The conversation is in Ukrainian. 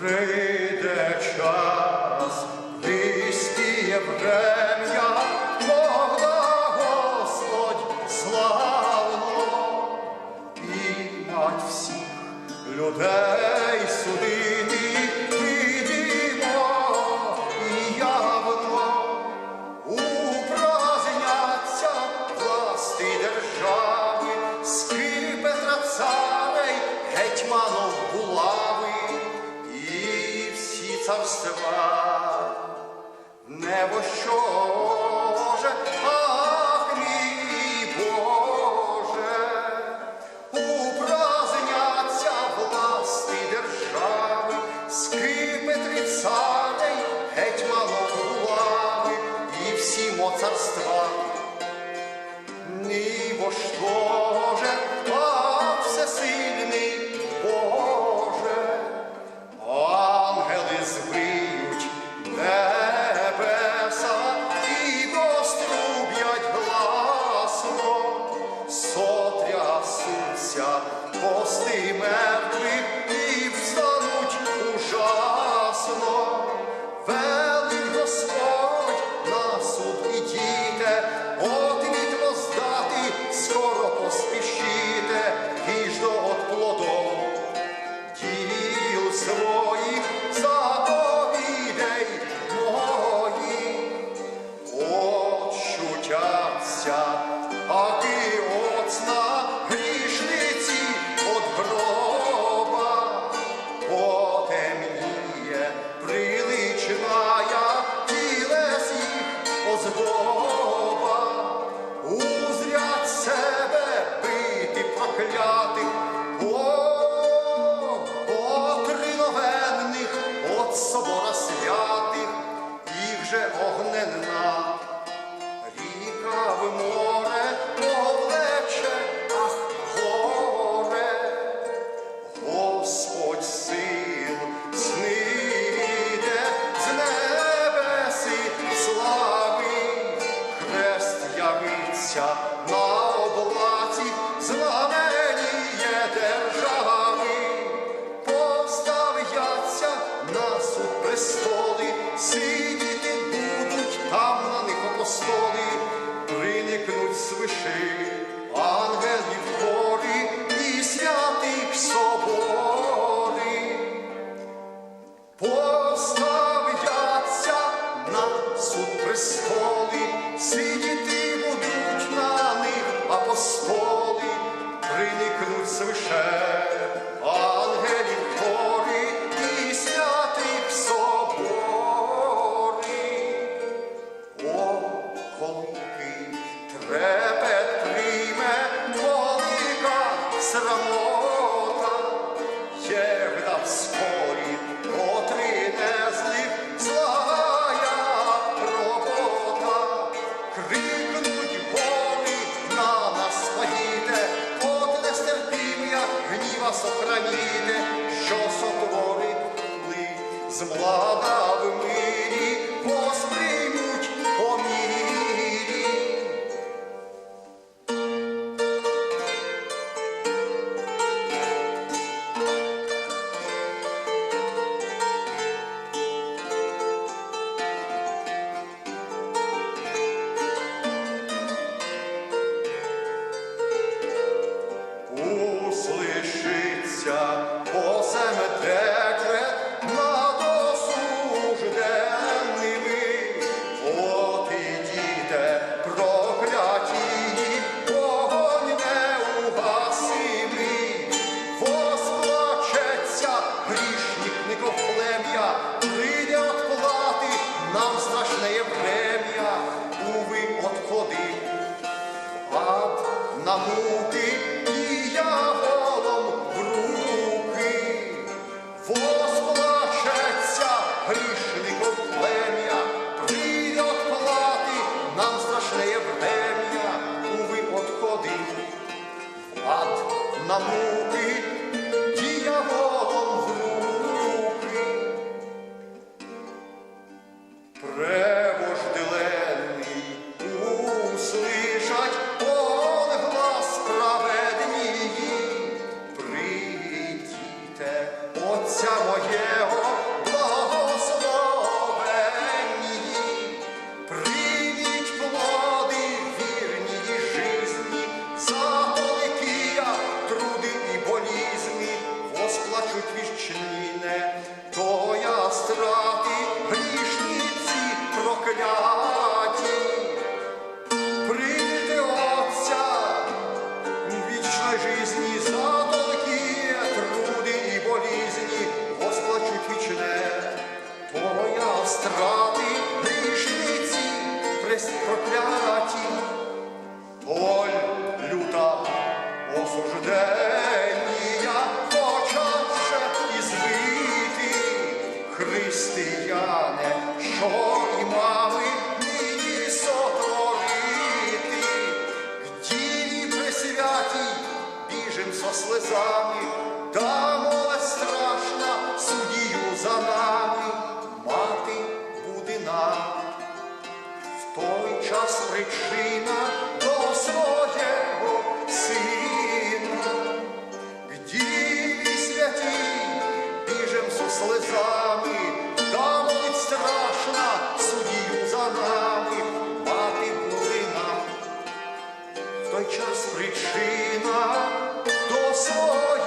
Прийде час, вистіє врем'я, Бога Господь славно. І над всіх людей судити підемо і явно упразняться власти держави, скрипе трацарей гетьманом царства, небо Боже, ах мій Боже, упраздняться власти держави, скипетри царей, геть малоглави і всімо царства. Спасся срамота, євда в спорі, котрі не злів злая робота, крикнуть вони на нас поїде, от нестерпіння гніва сохраніде, що сотворить ми з млада Пре ніжен со слезами, та моле страшна судію за нами, мати буде. В той час причина до свого сина, Бділі святі, біжим со слезами, та молить страшна судію за нами, мати буде. В той час причина. Oh.